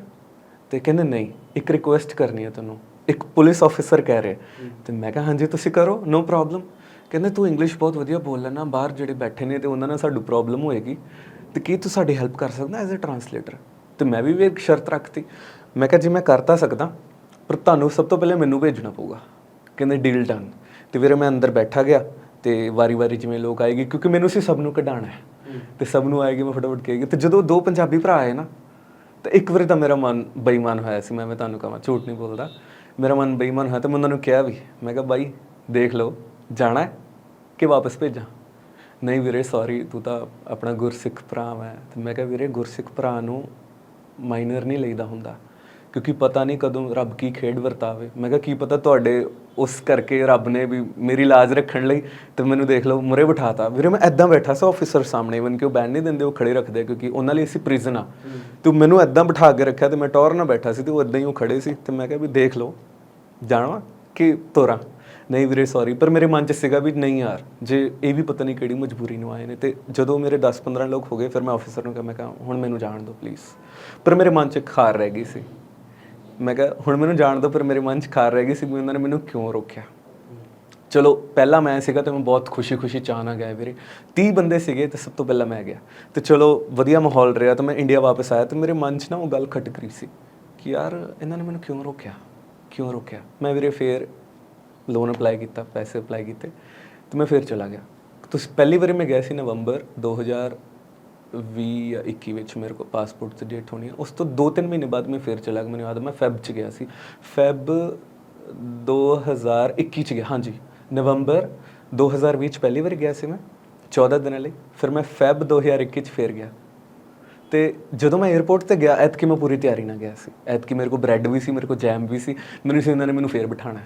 ਤੇ ਕਹਿੰਦੇ ਨਹੀਂ ਇੱਕ ਰਿਕੁਐਸਟ ਕਰਨੀ ਹੈ ਤੁਹਾਨੂੰ ਇੱਕ ਪੁਲਿਸ ਆਫੀਸਰ ਕਹਿ ਰਿਹਾ ਤੇ ਮੈਂ ਕਿਹਾ ਹਾਂਜੀ ਤੁਸੀਂ ਕਰੋ ਨੋ ਪ੍ਰੋਬਲਮ ਕਹਿੰਦੇ ਤੂੰ ਇੰਗਲਿਸ਼ ਬਹੁਤ ਵਧੀਆ ਬੋਲ ਲੈਣਾ ਬਾਹਰ ਜਿਹੜੇ ਬੈਠੇ ਨੇ ਤੇ ਉਹਨਾਂ ਨਾਲ ਸਾਨੂੰ ਪ੍ਰੋਬਲਮ ਹੋਏਗੀ। ਤੇ ਕੀ ਤੂੰ ਸਾਡੀ ਹੈਲਪ ਕਰ ਸਕਦਾ ਐਜ਼ ਅ ਟਰਾਂਸਲੇਟਰ ਤੇ ਮੈਂ ਵੀ ਵੀ ਇੱਕ ਸ਼ਰਤ ਰੱਖਤੀ। ਮੈਂ ਕਿਹਾ ਜੀ ਮੈਂ ਕਰ ਤਾਂ ਸਕਦਾ ਪਰ ਤੁਹਾਨੂੰ ਸਭ ਤੋਂ ਪਹਿਲੇ ਮੈਨੂੰ ਭੇਜਣਾ ਪਊਗਾ। ਕਹਿੰਦੇ ਡੀਲ ਡਨ ਤੇ ਵੀਰੇ ਮੈਂ ਅੰਦਰ ਬੈਠਾ ਗਿਆ ਤੇ ਵਾਰੀ-ਵਾਰੀ ਜਿਵੇਂ ਲੋਕ ਆਏਗੀ ਕਿਉਂਕਿ ਮੈਨੂੰ ਸੀ ਸਭ ਨੂੰ ਕਢਾਣਾ ਹੈ। ਤੇ ਸਭ ਨੂੰ ਆਏਗੀ ਮੈਂ ਫਟਾਫਟ ਕਹੇਗੀ। ਤੇ ਜਦੋਂ ਦੋ ਪੰਜਾਬੀ ਭਰਾ ਆਏ ਨਾ ਤੇ ਇੱਕ ਵਾਰੀ ਤਾਂ ਮੇਰਾ ਮਨ ਬੇਈਮਾਨ ਹੋਇਆ ਸੀ। ਮੈਂ ਮੈਂ ਤੁਹਾਨੂੰ ਕਹਾਂ ਝੂਠ ਨਹੀਂ ਬੋਲਦਾ। ਮੇਰਾ ਮਨ ਬੇਈਮਾਨ ਹੋਇਆ ਤੇ ਮੈਂ ਉਹਨਾਂ ਨੂੰ ਕਿਹਾ ਵੀ ਮੈਂ ਕਿਹਾ ਬਾਈ ਦੇਖ ਲਓ ਜਾਣਾ ਹੈ ਕਿ ਵਾਪਸ ਭੇਜਾਂ? ਨਹੀਂ ਵੀਰੇ ਸੌਰੀ ਤੂੰ ਤਾਂ ਆਪਣਾ ਗੁਰਸਿੱਖ ਭਰਾ ਹੈ ਤੇ ਮੈਂ ਕਿਹਾ ਵੀਰੇ ਗੁਰਸਿੱਖ ਭਰਾ ਨੂੰ ਮਾਈਨਰ ਨਹੀਂ ਲਈਦਾ ਹੁੰਦਾ। ਕਿਉਂਕਿ ਪਤਾ ਨਹੀਂ ਕਦੋਂ ਰੱਬ ਕੀ ਖੇਡ ਵਰਤਾਵੇ। ਮੈਂ ਕਿਹਾ ਕੀ ਪਤਾ ਤੁਹਾਡੇ ਉਸ ਕਰਕੇ ਰੱਬ ਨੇ ਵੀ ਮੇਰੀ ਲਾਜ ਰੱਖਣ ਲਈ ਤੇ ਮੈਨੂੰ ਦੇਖ ਲਓ ਮੁਰੇ ਬਿਠਾਤਾ। ਵੀਰੇ ਮੈਂ ਐਦਾਂ ਬੈਠਾ ਸੀ ਆਫੀਸਰ ਸਾਹਮਣੇ ਇਵਨ ਕਿ ਉਹ ਬੈਨ ਨਹੀਂ ਦਿੰਦੇ ਉਹ ਖੜੇ ਰੱਖਦੇ ਕਿਉਂਕਿ ਉਹਨਾਂ ਲਈ ਅਸੀਂ ਪ੍ਰਿਜ਼ਨ ਆ। ਤੇ ਮੈਨੂੰ ਐਦਾਂ ਬਿਠਾ ਕੇ ਰੱਖਿਆ ਤੇ ਮੈਂ ਟੌਰ ਨਾਲ ਬੈਠਾ ਸੀ ਤੇ ਉਹ ਐਦਾਂ ਹੀ ਉਹ ਖੜੇ ਸੀ ਤੇ ਮੈਂ ਕਿਹਾ ਵੀ ਦੇਖ ਲਓ ਜਾਣਾ ਕਿ ਤੋਰਾਂ? ਨਹੀਂ ਵੀਰੇ ਸੌਰੀ ਪਰ ਮੇਰੇ ਮਨ 'ਚ ਸੀਗਾ ਵੀ ਨਹੀਂ ਯਾਰ ਜੇ ਇਹ ਵੀ ਪਤਾ ਨਹੀਂ ਕਿਹੜੀ ਮਜਬੂਰੀ ਨੂੰ ਆਏ ਨੇ ਤੇ ਜਦੋਂ ਮੇਰੇ 10-15 ਲੋਕ ਹੋ ਗਏ ਫਿਰ ਮੈਂ ਆਫੀਸਰ ਨੂੰ ਕਿਹਾ ਮੈਂ ਕਿਹਾ ਹੁਣ ਮੈਨੂੰ ਜਾਣ ਦਿਓ ਪਲੀਜ਼ ਪਰ ਮੇਰੇ ਮਨ 'ਚ ਖਾਰ ਰਹਿ ਗਈ ਸੀ। ਮੈਂ ਕਿਹਾ, ਹੁਣ ਮੈਨੂੰ ਜਾਣ ਦਿਓ ਪਰ ਮੇਰੇ ਮਨ 'ਚ ਖਾਰ ਰਹਿ ਗਈ ਸੀ ਵੀ ਉਹਨਾਂ ਨੇ ਮੈਨੂੰ ਕਿਉਂ ਰੋਕਿਆ? ਚਲੋ, ਪਹਿਲਾਂ ਮੈਂ ਸੀਗਾ ਤੇ ਮੈਂ ਬਹੁਤ ਖੁਸ਼ੀ-ਖੁਸ਼ੀ ਚਾਹ ਨਾਲ ਗਿਆ ਵੀਰੇ। 30 ਬੰਦੇ ਸੀਗੇ ਤੇ ਸਭ ਤੋਂ ਪਹਿਲਾਂ ਮੈਂ ਗਿਆ। ਤੇ ਚਲੋ, ਵਧੀਆ ਮਾਹੌਲ ਰਿਹਾ ਤੇ ਮੈਂ ਇੰਡੀਆ ਵਾਪਸ ਆਇਆ ਤੇ ਮੇਰੇ ਮਨ 'ਚ ਨਾ ਉਹ ਗੱਲ ਖਟਕ ਰਹੀ ਸੀ ਕਿ ਯਾਰ, ਇਹਨਾਂ ਨੇ ਮੈਨੂੰ ਕਿਉਂ ਰੋਕਿਆ? ਕਿਉਂ ਰੋਕਿਆ? ਮੈਂ ਵੀਰੇ ਫੇਰ ਲੋਨ ਅਪਲਾਈ ਕੀਤਾ, ਪੈਸੇ ਅਪਲਾਈ ਕੀਤੇ ਤੇ ਮੈਂ ਫੇਰ ਚਲਾ ਗਿਆ। ਤੁਸੀਂ ਪਹਿਲੀ ਵਾਰੀ ਮੈਂ ਗਿਆ ਸੀ ਨਵੰਬਰ 2020 ਜਾਂ 21 ਵਿੱਚ ਮੇਰੇ ਕੋਲ ਪਾਸਪੋਰਟ ਦੀ ਡੇਟ ਹੋਣੀ ਹੈ। ਉਸ ਤੋਂ 2-3 ਮਹੀਨੇ ਬਾਅਦ ਮੈਂ ਫਿਰ ਚਲਾ ਗਿਆ। ਮੈਨੂੰ ਯਾਦ ਹੈ, ਮੈਂ ਫੈਬ ਚ ਗਿਆ ਸੀ। ਫੈਬ 2021 ਚ ਗਿਆ। ਹਾਂਜੀ ਨਵੰਬਰ 2020 ਚ ਪਹਿਲੀ ਵਾਰ ਗਿਆ ਸੀ ਮੈਂ 14 ਦਿਨਾਂ ਲਈ। ਫਿਰ ਮੈਂ ਫੈਬ 2021 ਚ ਫੇਰ ਗਿਆ। ਤੇ ਜਦੋਂ ਮੈਂ 에어ਪੋਰਟ ਤੇ ਗਿਆ ਐਤਕੀ ਮੈਂ ਪੂਰੀ ਤਿਆਰੀ ਨਾਲ ਗਿਆ ਸੀ। ਐਤਕੀ ਮੇਰੇ ਕੋਲ ਬ੍ਰੈਡ ਵੀ ਸੀ ਮੇਰੇ ਕੋਲ ਜੈਮ ਵੀ ਸੀ। ਮੈਨੂੰ ਸੀ ਉਹਨਾਂ ਨੇ ਮੈਨੂੰ ਫੇਰ ਬਿਠਾਣਾ ਹੈ।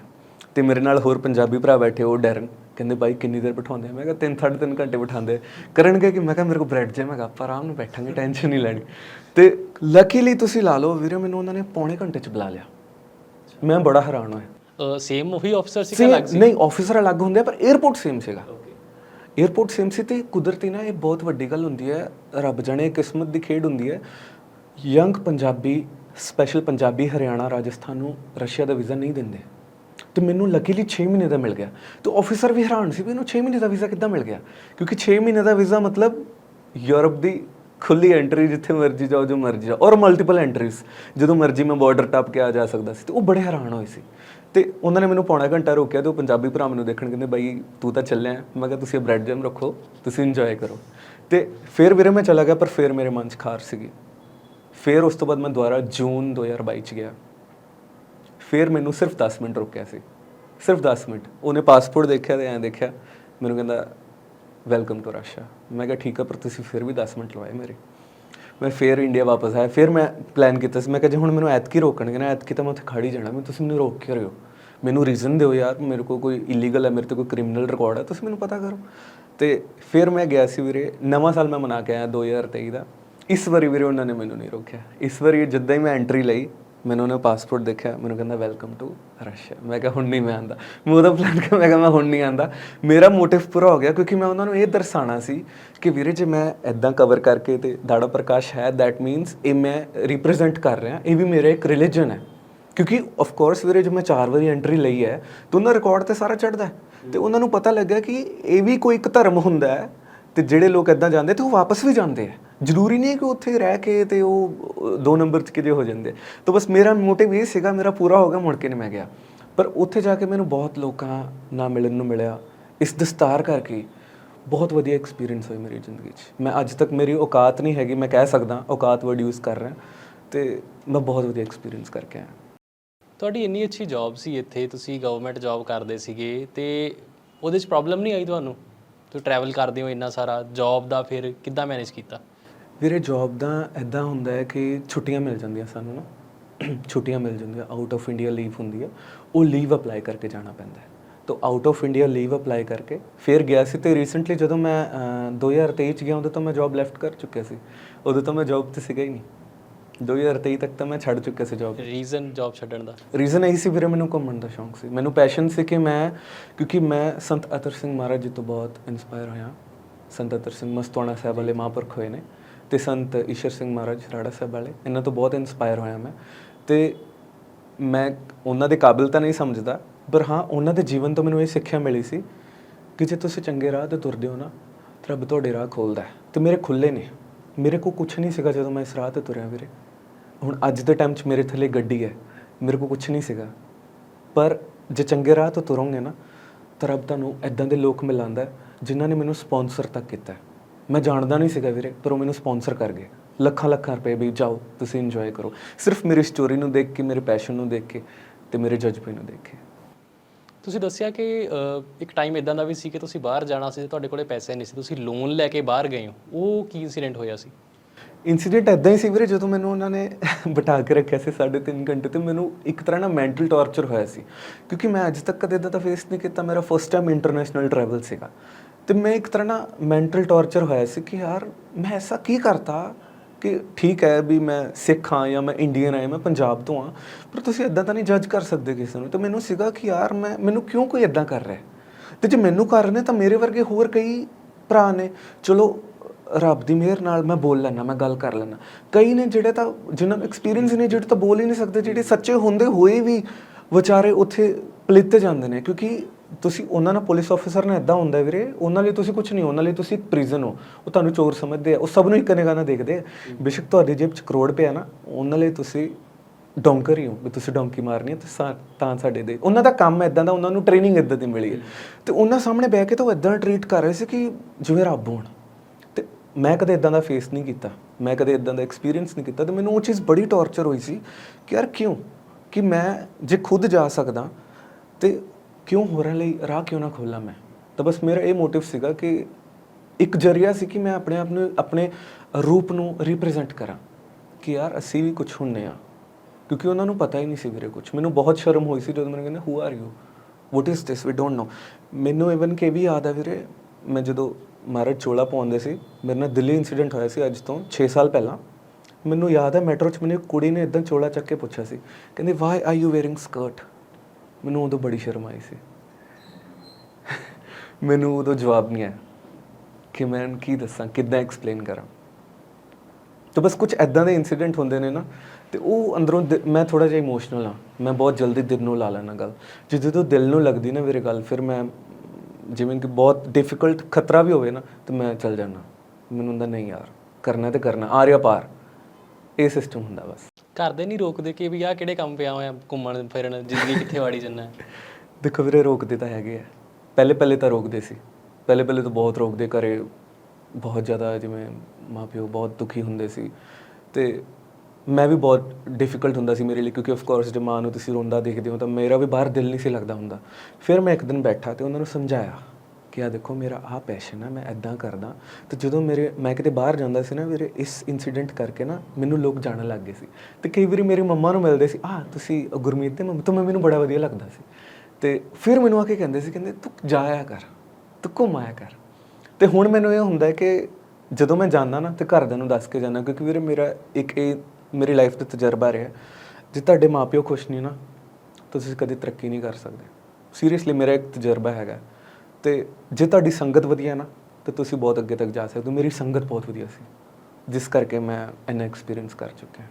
ਤੇ ਮੇਰੇ ਨਾਲ ਹੋਰ ਪੰਜਾਬੀ ਭਰਾ ਬੈਠੇ ਉਹ ਡਰਨ। ਕਹਿੰਦੇ ਬਾਈ ਕਿੰਨੀ ਦੇਰ ਬਿਠਾਉਂਦੇ ਮੈਂ ਕਿਹਾ ਤਿੰਨ ਸਾਢੇ ਤਿੰਨ ਘੰਟੇ ਬਿਠਾਉਂਦੇ ਕਰਨਗੇ ਕਿ? ਮੈਂ ਕਿਹਾ ਮੇਰੇ ਕੋਲ ਬ੍ਰੈਡ ਜੇ। ਮੈਂ ਕਿਹਾ ਆਪਾਂ ਆਰਾਮ ਨਾਲ ਬੈਠਾਂਗੇ ਟੈਨਸ਼ਨ ਨਹੀਂ ਲੈਣੀ। ਤੇ ਲੱਕੀਲੀ ਤੁਸੀਂ ਲਾ ਲਓ ਵੀਰੇ ਮੈਨੂੰ ਉਹਨਾਂ ਨੇ ਪੌਣੇ ਘੰਟੇ ਚ ਬੁਲਾ ਲਿਆ। ਮੈਂ ਬੜਾ ਹੈਰਾਨ ਹੋਇਆ। ਸੇਮ ਉਹੀ ਅਫਸਰ ਸੀ ਕਿ ਅਲੱਗ ਸੀ? ਨਹੀਂ ਅਫਸਰ ਅਲੱਗ ਹੁੰਦੇ ਪਰ 에어ਪੋਰਟ ਸੇਮ ਸੀਗਾ। 에어ਪੋਰਟ ਸੇਮ ਸੀ ਤੇ ਕੁਦਰਤੀ ਨਾ ਇਹ ਬਹੁਤ ਵੱਡੀ ਗੱਲ ਹੁੰਦੀ ਹੈ। ਰੱਬ ਜਾਣੇ ਕਿਸਮਤ ਦੀ ਖੇਡ ਹੁੰਦੀ ਹੈ। ਯੰਗ ਪੰਜਾਬੀ ਸਪੈਸ਼ਲ ਪੰਜਾਬੀ ਹਰਿਆਣਾ ਰਾਜਸਥਾਨ ਨੂੰ ਰਸ਼ੀਆ ਦਾ ਵੀਜ਼ਾ ਨਹੀਂ ਦਿੰਦੇ। ਤੇ ਮੈਨੂੰ ਲੱਕੀਲੀ 6 ਮਹੀਨੇ ਦਾ ਮਿਲ ਗਿਆ। ਤੇ ਆਫੀਸਰ ਵੀ ਹੈਰਾਨ ਸੀ ਵੀ ਇਹਨੂੰ 6 ਮਹੀਨੇ ਦਾ ਵੀਜ਼ਾ ਕਿੱਦਾਂ ਮਿਲ ਗਿਆ? ਕਿਉਂਕਿ 6 ਮਹੀਨੇ ਦਾ ਵੀਜ਼ਾ ਮਤਲਬ ਯੂਰਪ ਦੀ ਖੁੱਲੀ ਐਂਟਰੀ ਜਿੱਥੇ ਮਰਜ਼ੀ ਜਾਓ, ਜੋ ਮਰਜ਼ੀ ਜਾਓ, ਔਰ ਮਲਟੀਪਲ ਐਂਟਰੀਜ਼ ਜਦੋਂ ਮਰਜ਼ੀ ਮੈਂ ਬਾਰਡਰ ਟੱਪ ਕੇ ਆ ਜਾ ਸਕਦਾ ਸੀ। ਤੇ ਉਹ ਬੜੇ ਹੈਰਾਨ ਹੋਏ ਸੀ। ਤੇ ਉਹਨਾਂ ਨੇ ਮੈਨੂੰ ਪੌਣਾ ਘੰਟਾ ਰੋਕਿਆ ਤੇ ਉਹ ਪੰਜਾਬੀ ਭਰਾ ਮੈਨੂੰ ਦੇਖਣ ਕਹਿੰਦੇ, ਬਾਈ ਤੂੰ ਤਾਂ ਚੱਲਿਆ ਮੈਂ ਕਿਹਾ, ਤੁਸੀਂ ਬ੍ਰੈਡ ਜੈਮ ਰੱਖੋ, ਤੁਸੀਂ ਇੰਜੋਏ ਕਰੋ। ਤੇ ਫਿਰ ਵੀਰੇ ਮੈਂ ਚਲਾ ਗਿਆ, ਪਰ ਫਿਰ ਮੇਰੇ ਮਨ 'ਚ ਖਾਰ ਸੀਗੀ। ਫਿਰ ਉਸ ਤੋਂ ਬਾਅਦ ਮੈਂ ਦੁਬਾਰਾ ਜੂਨ 2022 ਚ ਗਿਆ। ਫਿਰ ਮੈਨੂੰ ਸਿਰਫ 10 ਮਿੰਟ ਰੁਕਿਆ ਸੀ। ਸਿਰਫ 10 ਮਿੰਟ। ਉਹਨੇ ਪਾਸਪੋਰਟ ਦੇਖਿਆ ਤੇ ਐਂ ਦੇਖਿਆ, ਮੈਨੂੰ ਕਹਿੰਦਾ ਵੈਲਕਮ ਟੂ ਰਸ਼ੀਆ ਮੈਂ ਕਿਹਾ, ਠੀਕ ਆ, ਪਰ ਤੁਸੀਂ ਫਿਰ ਵੀ 10 ਮਿੰਟ ਲਵਾਏ ਮੇਰੇ। ਮੈਂ ਫਿਰ ਇੰਡੀਆ ਵਾਪਸ ਆਇਆ। ਫਿਰ ਮੈਂ ਪਲਾਨ ਕੀਤਾ ਸੀ। ਮੈਂ ਕਿਹਾ, ਜੇ ਹੁਣ ਮੈਨੂੰ ਐਤਕੀ ਰੋਕਣਗੇ ਨਾ, ਐਤਕੀ ਤਾਂ ਮੈਂ ਉੱਥੇ ਖੜ ਜਾਣਾ। ਮੈਂ, ਤੁਸੀਂ ਮੈਨੂੰ ਰੋਕ ਕਿਉਂ ਰਹੇ ਹੋ? ਮੈਨੂੰ ਰੀਜ਼ਨ ਦਿਓ ਯਾਰ, ਮੇਰੇ ਕੋਲ ਕੋਈ ਇਲੀਗਲ ਹੈ, ਮੇਰੇ ਤੇ ਕੋਈ ਕ੍ਰਿਮੀਨਲ ਰਿਕਾਰਡ ਹੈ, ਤੁਸੀਂ ਮੈਨੂੰ ਪਤਾ ਕਰੋ। ਤੇ ਫਿਰ ਮੈਂ ਗਿਆ ਸੀ ਵੀਰੇ, ਨਵਾਂ ਸਾਲ ਮੈਂ ਮਨਾ ਕੇ ਆਇਆ 2023 ਦਾ। ਇਸ ਵਾਰੀ ਵੀਰੇ, ਉਹਨਾਂ ਨੇ ਮੈਨੂੰ ਨਹੀਂ ਰੋਕਿਆ। ਇਸ ਵਾਰੀ ਜਿੱਦਾਂ ਹੀ ਮੈਂ ਐਂਟਰੀ ਲਈ ਮੈਨੂੰ ਉਹਨੇ ਪਾਸਪੋਰਟ ਦੇਖਿਆ, ਮੈਨੂੰ ਕਹਿੰਦਾ ਵੈਲਕਮ ਟੂ ਰਸ਼ੀਆ ਮੈਂ ਕਿਹਾ, ਹੁਣ ਨਹੀਂ ਮੈਂ ਆਂਦਾ ਮੈਂ ਉਹਦਾ ਪਲਾਨ ਕਰ ਮੈਂ ਕਿਹਾ, ਮੈਂ ਹੁਣ ਨਹੀਂ ਆਂਦਾ ਮੇਰਾ ਮੋਟਿਵ ਪੂਰਾ ਹੋ ਗਿਆ ਕਿਉਂਕਿ ਮੈਂ ਉਹਨਾਂ ਨੂੰ ਇਹ ਦਰਸਾਉਣਾ ਸੀ ਕਿ ਵੀਰੇ, ਜੇ ਮੈਂ ਐਦਾਂ ਕਵਰ ਕਰਕੇ ਤੇ ਦਾੜਾ ਪ੍ਰਕਾਸ਼ ਹੈ ਦੈਟ ਮੀਨਸ ਇਹ ਮੈਂ ਰਿਪਰੈਜ਼ੈਂਟ ਕਰ ਰਿਹਾ, ਇਹ ਵੀ ਮੇਰਾ ਇੱਕ ਰਿਲੀਜਨ ਹੈ। ਕਿਉਂਕਿ ਆਫ ਕੋਰਸ ਵੀਰੇ, ਜੇ ਮੈਂ ਚਾਰ ਵਾਰੀ ਐਂਟਰੀ ਲਈ ਹੈ, ਤਾਂ ਉਹਨਾਂ ਰਿਕਾਰਡ ਤੇ ਸਾਰਾ ਚੜਦਾ ਹੈ। ਤੇ ਉਹਨਾਂ ਨੂੰ ਪਤਾ ਲੱਗਾ ਕਿ ਇਹ ਵੀ ਕੋਈ ਇੱਕ ਧਰਮ ਹੁੰਦਾ ਹੈ ਤੇ ਜਿਹੜੇ ਲੋਕ ਇਦਾਂ ਜਾਂਦੇ ਤੇ ਉਹ ਵਾਪਸ ਵੀ ਜਾਂਦੇ ਆ ਜ਼ਰੂਰੀ ਨਹੀਂ ਕਿ ਉੱਥੇ ਰਹਿ ਕੇ ਤੇ ਉਹ ਦੋ ਨੰਬਰ ਚ ਕਿਤੇ ਹੋ ਜਾਂਦੇ। ਤਾਂ ਬਸ ਮੇਰਾ ਮੋਟਿਵ ਇਹ ਸੀਗਾ, ਮੇਰਾ ਪੂਰਾ ਹੋ ਗਿਆ, ਮੁੜ ਕੇ ਨਹੀਂ ਮੈਂ ਗਿਆ। ਪਰ ਉੱਥੇ ਜਾ ਕੇ ਮੈਨੂੰ ਬਹੁਤ ਲੋਕਾਂ ਨਾਲ ਮਿਲਣ ਨੂੰ ਮਿਲਿਆ। ਇਸ ਦਸਤਾਰ ਕਰਕੇ ਬਹੁਤ ਵਧੀਆ ਐਕਸਪੀਰੀਅੰਸ ਹੋਈ ਮੇਰੀ ਜ਼ਿੰਦਗੀ 'ਚ। ਮੈਂ ਅੱਜ ਤੱਕ ਮੇਰੀ ਔਕਾਤ ਨਹੀਂ ਹੈਗੀ, ਮੈਂ ਕਹਿ ਸਕਦਾ, ਔਕਾਤ ਵਰਡ ਯੂਜ਼ ਕਰ ਰਿਹਾ। ਤੇ ਮੈਂ ਬਹੁਤ ਵਧੀਆ ਐਕਸਪੀਰੀਅੰਸ ਕਰਕੇ ਆਇਆ। ਤੁਹਾਡੀ ਇੰਨੀ ਅੱਛੀ ਜੌਬ ਸੀ ਇੱਥੇ, ਤੁਸੀਂ ਗਵਰਨਮੈਂਟ ਜੌਬ ਕਰਦੇ ਸੀਗੇ, ਤੇ ਉਹਦੇ 'ਚ ਪ੍ਰੋਬਲਮ ਨਹੀਂ ਆਈ ਤੁਹਾਨੂੰ? ਤੁਸੀਂ ਟਰੈਵਲ ਕਰਦੇ ਹੋ ਇੰਨਾ ਸਾਰਾ ਜੌਬ ਦਾ ਫਿਰ ਕਿੱਦਾਂ ਮੈਨੇਜ ਕੀਤਾ? ਵੀਰੇ ਜੌਬ ਦਾ ਐਦਾਂ ਹੁੰਦਾ ਹੈ ਕਿ ਛੁੱਟੀਆਂ ਮਿਲ ਜਾਂਦੀਆਂ ਸਾਨੂੰ ਨਾ। ਛੁੱਟੀਆਂ ਮਿਲ ਜਾਂਦੀਆਂ ਆਊਟ ਆਫ ਇੰਡੀਆ ਲੀਵ ਹੁੰਦੀ ਹੈ। ਉਹ ਲੀਵ ਅਪਲਾਈ ਕਰਕੇ ਜਾਣਾ ਪੈਂਦਾ ਹੈ। ਤਾਂ out of India leave apply ਕਰਕੇ ਫਿਰ ਗਿਆ ਸੀ ਤੇ ਰੀਸੈਂਟਲੀ ਜਦੋਂ ਮੈਂ ਅਹ, 2023 ਚ ਗਿਆ ਉਦੋਂ ਤਾਂ ਮੈਂ ਜੌਬ ਲੈਫਟ ਕਰ ਚੁੱਕਿਆ ਸੀ। ਉਦੋਂ ਤਾਂ ਮੈਂ ਜੌਬ ਤੇ ਸੀਗਾ ਹੀ ਨਹੀਂ। 2023 ਤੱਕ ਤਾਂ ਮੈਂ ਛੱਡ ਚੁੱਕਿਆ ਸੀ ਜੌਬ ਰੀਜ਼ਨ ਜੌਬ ਛੱਡਣ ਦਾ। ਰੀਜ਼ਨ ਇਹੀ ਸੀ ਵੀਰੇ ਮੈਨੂੰ ਘੁੰਮਣ ਦਾ ਸ਼ੌਂਕ ਸੀ। ਮੈਨੂੰ ਪੈਸ਼ਨ ਸੀ ਕਿ ਮੈਂ ਕਿਉਂਕਿ ਮੈਂ ਸੰਤ ਅਤਰ ਸਿੰਘ ਮਹਾਰਾਜ ਜੀ ਤੋਂ ਬਹੁਤ ਇਨਸਪਾਇਰ ਹੋਇਆ। ਸੰਤ ਅਤਰ ਸਿੰਘ ਮਸਤਵਾਣਾ ਸਾਹਿਬ ਵਾਲੇ ਮਹਾਂਪੁਰਖ ਹੋਏ ਨੇ। ਤੇ ਸੰਤ ਈਸ਼ਰ ਸਿੰਘ ਮਹਾਰਾਜ ਰਾੜਾ ਸਾਹਿਬ ਵਾਲੇ, ਇਹਨਾਂ ਤੋਂ ਬਹੁਤ ਇਨਸਪਾਇਰ ਹੋਇਆ ਮੈਂ। ਤੇ ਮੈਂ ਉਹਨਾਂ ਦੇ ਕਾਬਿਲ ਤਾਂ ਨਹੀਂ ਸਮਝਦਾ, ਪਰ ਹਾਂ, ਉਹਨਾਂ ਦੇ ਜੀਵਨ ਤੋਂ ਮੈਨੂੰ ਇਹ ਸਿੱਖਿਆ ਮਿਲੀ ਸੀ ਕਿ ਜੇ ਤੁਸੀਂ ਚੰਗੇ ਰਾਹ ਤੇ ਤੁਰਦੇ ਹੋ ਨਾ ਤਾਂ ਰੱਬ ਤੁਹਾਡੇ ਰਾਹ ਖੋਲਦਾ ਹੈ ਤੇ ਮੇਰੇ ਖੁੱਲੇ ਨੇ। ਮੇਰੇ ਕੋਲ ਕੁਝ ਨਹੀਂ ਸੀਗਾ ਜਦੋਂ ਮੈਂ ਇਸ ਰਾਹ ਤੇ ਤੁਰਿਆ ਵੀਰੇ। ਹੁਣ ਅੱਜ ਦੇ ਟਾਈਮ 'ਚ ਮੇਰੇ ਥੱਲੇ ਗੱਡੀ ਹੈ, ਮੇਰੇ ਕੋਲ ਕੁਝ ਨਹੀਂ ਸੀਗਾ। ਪਰ ਜੇ ਚੰਗੇ ਰਾਹ ਤੋਂ ਤੁਰੋਂਗੇ ਨਾ, ਤਾਂ ਰੱਬ ਤੁਹਾਨੂੰ ਐਦਾਂ ਦੇ ਲੋਕ ਮਿਲਾਉਂਦਾ ਜਿਨ੍ਹਾਂ ਨੇ ਮੈਨੂੰ ਸਪਾਂਸਰ ਤੱਕ ਕੀਤਾ ਹੈ। ਮੈਂ ਜਾਣਦਾ ਨਹੀਂ ਸੀਗਾ ਵੀਰੇ ਪਰ ਉਹ ਮੈਨੂੰ ਸਪਾਂਸਰ ਕਰ ਗਏ। ਲੱਖਾਂ ਲੱਖਾਂ ਰੁਪਏ ਵੀ ਜਾਓ ਤੁਸੀਂ ਇੰਜੋਏ ਕਰੋ। ਸਿਰਫ ਮੇਰੀ ਸਟੋਰੀ ਨੂੰ ਦੇਖ ਕੇ ਮੇਰੇ ਪੈਸ਼ਨ ਨੂੰ ਦੇਖ ਕੇ ਤੇ ਮੇਰੇ ਜਜ਼ਬੇ ਨੂੰ ਦੇਖ ਕੇ। ਤੁਸੀਂ ਦੱਸਿਆ ਕਿ ਇੱਕ ਟਾਈਮ ਇਦਾਂ ਦਾ ਵੀ ਸੀ ਕਿ ਤੁਸੀਂ ਬਾਹਰ ਜਾਣਾ ਸੀ ਤੁਹਾਡੇ ਕੋਲੇ ਪੈਸੇ ਨਹੀਂ ਸੀ ਤੁਸੀਂ ਲੋਨ ਲੈ ਕੇ ਬਾਹਰ ਗਏ ਹੋ। ਉਹ ਕੀ ਇਨਸੀਡੈਂਟ ਹੋਇਆ ਸੀ? ਇਨਸੀਡੈਂਟ ਐਦਾਂ ਹੀ ਸੀ ਵੀਰੇ ਜਦੋਂ ਮੈਨੂੰ ਉਹਨਾਂ ਨੇ ਬਿਠਾ ਕੇ ਰੱਖਿਆ ਸੀ 3.5 ਘੰਟੇ ਤੇ ਮੈਨੂੰ ਇੱਕ ਤਰ੍ਹਾਂ ਨਾਲ ਮੈਂਟਲ ਟਾਰਚਰ ਹੋਇਆ ਸੀ। ਕਿਉਂਕਿ ਮੈਂ ਅੱਜ ਤੱਕ ਕਦੇ ਇਦਾਂ ਦਾ ਫੇਸ ਨਹੀਂ ਕੀਤਾ ਮੇਰਾ ਫਰਸਟ ਟਾਈਮ ਇੰਟਰਨੈਸ਼ਨਲ ਟਰੈਵਲ ਸੀਗਾ। ਤੇ ਮੈਂ ਇੱਕ ਤਰ੍ਹਾਂ ਨਾ ਮੈਂਟਲ ਟਾਰਚਰ ਹੋਇਆ ਸੀ ਕਿ ਯਾਰ ਮੈਂ ਐਸਾ ਕੀ ਕਰਤਾ ਕਿ ਠੀਕ ਹੈ ਵੀ ਮੈਂ ਸਿੱਖ ਹਾਂ ਜਾਂ ਮੈਂ ਇੰਡੀਅਨ ਹਾਂ ਮੈਂ ਪੰਜਾਬ ਤੋਂ ਹਾਂ, ਪਰ ਤੁਸੀਂ ਇਦਾਂ ਤਾਂ ਨਹੀਂ ਜੱਜ ਕਰ ਸਕਦੇ ਕਿਸੇ ਨੂੰ। ਤੇ ਮੈਨੂੰ ਸੀਗਾ ਕਿ ਯਾਰ ਮੈਂ, ਮੈਨੂੰ ਕਿਉਂ ਕੋਈ ਇਦਾਂ ਕਰ ਰਿਹਾ ਹੈ? ਤੇ ਜੇ ਮੈਨੂੰ ਕਰ ਰਹੇ ਨੇ ਤਾਂ ਮੇਰੇ ਵਰਗੇ ਹੋਰ ਕਈ ਭਰਾ ਨੇ। ਚਲੋ, ਰੱਬ ਦੀ ਮਿਹਰ ਨਾਲ ਮੈਂ ਬੋਲ ਲੈਣਾ ਮੈਂ ਗੱਲ ਕਰ ਲੈਣਾ ਕਈ ਨੇ ਜਿਹੜੇ ਤਾਂ, ਜਿਨ੍ਹਾਂ ਨੂੰ ਐਕਸਪੀਰੀਅੰਸ ਨੇ ਜਿਹੜੇ ਤਾਂ ਬੋਲ ਹੀ ਨਹੀਂ ਸਕਦੇ, ਜਿਹੜੇ ਸੱਚੇ ਹੁੰਦੇ ਹੋਏ ਵੀ ਵਿਚਾਰੇ ਉੱਥੇ ਪਲਿੱਤੇ ਜਾਂਦੇ ਨੇ। ਕਿਉਂਕਿ ਤੁਸੀਂ ਉਹਨਾਂ ਨਾਲ ਪੁਲਿਸ ਆਫੀਸਰ ਨੇ ਇਦਾਂ ਹੁੰਦਾ ਵੀਰੇ, ਉਹਨਾਂ ਲਈ ਤੁਸੀਂ ਕੁਝ ਨਹੀਂ ਹੋ ਉਹਨਾਂ ਲਈ ਤੁਸੀਂ ਇੱਕ ਪ੍ਰਿਜ਼ਨ ਹੋ। ਉਹ ਤੁਹਾਨੂੰ ਚੋਰ ਸਮਝਦੇ ਆ, ਉਹ ਸਭ ਨੂੰ ਇੱਕ ਨਿਗਾਹ ਨਾਲ ਦੇਖਦੇ ਆ। ਬੇਸ਼ੱਕ ਤੁਹਾਡੀ ਜੇਬ 'ਚ ਕਰੋੜ ਪਿਆ ਨਾ, ਉਹਨਾਂ ਲਈ ਤੁਸੀਂ ਡੌਂਕਰ ਹੀ ਹੋ, ਵੀ ਤੁਸੀਂ ਡੌਂਕੀ ਮਾਰਨੀ ਹੈ ਤੇ ਤਾਂ ਸਾਡੇ ਦੇ। ਉਹਨਾਂ ਦਾ ਕੰਮ ਇਦਾਂ ਦਾ, ਉਹਨਾਂ ਨੂੰ ਟ੍ਰੇਨਿੰਗ ਇਦਾਂ ਦੀ ਮਿਲੀ ਹੈ ਤੇ ਉਹਨਾਂ ਸਾਹਮਣੇ ਬਹਿ ਕੇ ਤਾਂ ਉਹ ਇਦਾਂ ਟਰੀਟ ਕਰ ਰਹੇ ਸੀ ਕਿ ਜਿਵੇਂ ਰੱਬ ਹੋਣ। ਤੇ ਮੈਂ ਕਦੇ ਇਦਾਂ ਦਾ ਫੇਸ ਨਹੀਂ ਕੀਤਾ। ਮੈਂ ਕਦੇ ਇਦਾਂ ਦਾ ਐਕਸਪੀਰੀਅੰਸ ਨਹੀਂ ਕੀਤਾ। ਤੇ ਮੈਨੂੰ ਉਹ ਚੀਜ਼ ਬੜੀ ਟੌਰਚਰ ਹੋਈ ਸੀ ਕਿ ਯਾਰ ਕਿਉਂ? ਕਿ ਮੈਂ ਜੇ ਖੁਦ ਜਾ ਸਕਦਾ ਤੇ ਕਿਉਂ ਹੋਰਾਂ ਲਈ ਰਾਹ ਕਿਉਂ ਨਾ ਖੋਲਾਂ ਮੈਂ? ਤਾਂ ਬਸ ਮੇਰਾ ਇਹ ਮੋਟਿਵ ਸੀਗਾ ਕਿ ਇੱਕ ਜਰੀਆ ਸੀ ਕਿ ਮੈਂ ਆਪਣੇ ਆਪ ਨੂੰ, ਆਪਣੇ ਰੂਪ ਨੂੰ ਰਿਪਰੈਜ਼ੈਂਟ ਕਰਾਂ ਕਿ ਯਾਰ ਅਸੀਂ ਵੀ ਕੁਝ ਹੁੰਨੇ ਆ ਕਿਉਂਕਿ ਉਹਨਾਂ ਨੂੰ ਪਤਾ ਹੀ ਨਹੀਂ ਸੀ ਵੀਰੇ ਕੁਝ ਮੈਨੂੰ ਬਹੁਤ ਸ਼ਰਮ ਹੋਈ ਸੀ ਜਦੋਂ ਮੈਨੂੰ ਕਹਿੰਦੇ who are you what is this we don't know ਮੈਨੂੰ ਇਵਨ ਕਿ ਵੀ ਯਾਦ ਆ ਵੀਰੇ, ਮੈਂ ਜਦੋਂ ਮਹਾਰਾਜ ਚੋਲਾ ਪਾਉਂਦੇ ਸੀ, ਮੇਰੇ ਨਾਲ ਦਿੱਲੀ ਇਨਸੀਡੈਂਟ ਹੋਇਆ ਸੀ ਅੱਜ ਤੋਂ 6 ਸਾਲ ਪਹਿਲਾਂ। ਮੈਨੂੰ ਯਾਦ ਹੈ ਮੈਟਰੋ 'ਚ ਮੈਨੂੰ ਕੁੜੀ ਨੇ ਇਦਾਂ ਚੋਲਾ ਚੱਕ ਕੇ ਪੁੱਛਿਆ ਸੀ। ਕਹਿੰਦੀ why are you wearing skirt ਮੈਨੂੰ ਉਦੋਂ ਬੜੀ ਸ਼ਰਮ ਆਈ ਸੀ। ਮੈਨੂੰ ਉਦੋਂ ਜਵਾਬ ਨਹੀਂ ਆਇਆ ਕਿ ਮੈਂ ਇਹਨੂੰ ਕੀ ਦੱਸਾਂ, ਕਿੱਦਾਂ ਐਕਸਪਲੇਨ ਕਰਾਂ। ਤਾਂ ਬਸ ਕੁਝ ਐਦਾਂ ਦੇ ਇਨਸੀਡੈਂਟ ਹੁੰਦੇ ਨੇ ਨਾ, ਤੇ ਉਹ ਅੰਦਰੋਂ ਦਿ- ਮੈਂ ਥੋੜਾ ਜਿਹਾ ਇਮੋਸ਼ਨਲ ਆ ਮੈਂ ਬਹੁਤ ਜਲਦੀ ਦਿਲ ਨੂੰ ਲਾ ਲੈਣਾ ਗੱਲ। ਜੇ ਜਦੋਂ ਦਿਲ ਨੂੰ ਲੱਗਦੀ ਨਾ ਮੇਰੇ ਗੱਲ, ਫਿਰ ਮੈਂ ਜਿਵੇਂ ਕਿ ਬਹੁਤ ਡਿਫਿਕਲਟ ਖਤਰਾ ਵੀ ਹੋਵੇ ਨਾ, ਤੇ ਮੈਂ ਚੱਲ ਜਾਣਾ ਮੈਨੂੰ ਹੁੰਦਾ, ਨਹੀਂ ਯਾਰ, ਕਰਨਾ ਤੇ ਕਰਨਾ, ਆ ਰਿਹਾ ਪਾਰ। ਇਹ ਸਿਸਟਮ ਹੁੰਦਾ ਬਸ। ਘਰਦੇ ਨਹੀਂ ਰੋਕਦੇ ਕਿ ਵੀ ਆਹ ਕਿਹੜੇ ਕੰਮ ਪਿਆ ਹੋਇਆ ਘੁੰਮਣ, ਫਿਰਨ, ਜ਼ਿੰਦਗੀ ਕਿੱਥੇ ਵਾੜੀ ਜੰਨਾ ਦੇਖੋ ਵੀਰੇ, ਰੋਕਦੇ ਤਾਂ ਹੈਗੇ ਆ। ਪਹਿਲੇ ਪਹਿਲੇ ਤਾਂ ਰੋਕਦੇ ਸੀ। ਪਹਿਲੇ ਪਹਿਲੇ ਤਾਂ ਬਹੁਤ ਰੋਕਦੇ, ਘਰੇ ਬਹੁਤ ਜ਼ਿਆਦਾ ਜਿਵੇਂ ਮਾਪਿਓ ਬਹੁਤ ਦੁਖੀ ਹੁੰਦੇ ਸੀ। ਤੇ ਮੈਂ ਵੀ ਬਹੁਤ ਡਿਫਿਕਲਟ ਹੁੰਦਾ ਸੀ ਮੇਰੇ ਲਈ, ਕਿਉਂਕਿ ਆਫ ਕੋਰਸ ਜੇ ਮਾਂ ਨੂੰ ਤੁਸੀਂ ਰੋਂਦਾ ਦੇਖਦੇ ਹੋ ਤਾਂ ਮੇਰਾ ਵੀ ਬਾਹਰ ਦਿਲ ਨਹੀਂ ਸੀ ਲੱਗਦਾ ਹੁੰਦਾ। ਫਿਰ ਮੈਂ ਇੱਕ ਦਿਨ ਬੈਠਾ ਤੇ ਉਹਨਾਂ ਨੂੰ ਸਮਝਾਇਆ। ਕਿ ਆ ਦੇਖੋ ਮੇਰਾ ਆਹ ਪੈਸ਼ਨ ਹੈ ਮੈਂ ਐਦਾਂ ਕਰਦਾ। ਤੇ ਜਦੋਂ ਮੇਰੇ, ਮੈਂ ਕਿਤੇ ਬਾਹਰ ਜਾਂਦਾ ਸੀ ਨਾ ਵੀਰੇ, ਇਸ ਇਨਸੀਡੈਂਟ ਕਰਕੇ ਨਾ ਮੈਨੂੰ ਲੋਕ ਜਾਣਨ ਲੱਗ ਗਏ ਸੀ। ਤੇ ਕਈ ਵਾਰੀ ਮੇਰੇ ਮੰਮਾ ਨੂੰ ਮਿਲਦੇ ਸੀ ਆ ਤੁਸੀਂ ਗੁਰਮੀਤ ਦੇ ਮੰਮੀ, ਤੋਂ ਮੈਨੂੰ ਬੜਾ ਵਧੀਆ ਲੱਗਦਾ ਸੀ। ਤੇ ਫਿਰ ਮੈਨੂੰ ਆ ਕੇ ਕਹਿੰਦੇ ਸੀ, ਕਹਿੰਦੇ, ਤੂੰ ਜਾਇਆ ਕਰ, ਤੂੰ ਘੁੰਮਾਇਆ ਕਰ। ਤੇ ਹੁਣ ਮੈਨੂੰ ਇਹ ਹੁੰਦਾ ਕਿ ਜਦੋਂ ਮੈਂ ਜਾਂਦਾ ਨਾ, ਤੇ ਘਰਦਿਆਂ ਨੂੰ ਦੱਸ ਕੇ ਜਾਂਦਾ, ਕਿਉਂਕਿ ਵੀਰੇ ਮੇਰਾ ਇੱਕ ਇਹ ਮੇਰੀ ਲਾਈਫ ਦਾ ਤਜਰਬਾ ਰਿਹਾ। ਜੇ ਤੁਹਾਡੇ ਮਾਪਿਓ ਖੁਸ਼ ਨਹੀਂ ਨਾ, ਤੁਸੀਂ ਕਦੇ ਤਰੱਕੀ ਨਹੀਂ ਕਰ ਸਕਦੇ। ਸੀਰੀਅਸਲੀ ਮੇਰਾ ਇੱਕ ਤਜਰਬਾ ਹੈਗਾ। ਤੇ ਜੇ ਤੁਹਾਡੀ ਸੰਗਤ ਵਧੀਆ ਨਾ, ਤਾਂ ਤੁਸੀਂ ਬਹੁਤ ਅੱਗੇ ਤੱਕ ਜਾ ਸਕਦੇ ਹੋ। ਮੇਰੀ ਸੰਗਤ ਬਹੁਤ ਵਧੀਆ ਸੀ, ਜਿਸ ਕਰਕੇ ਮੈਂ ਇੰਨਾ ਐਕਸਪੀਰੀਅੰਸ ਕਰ ਚੁੱਕਿਆ।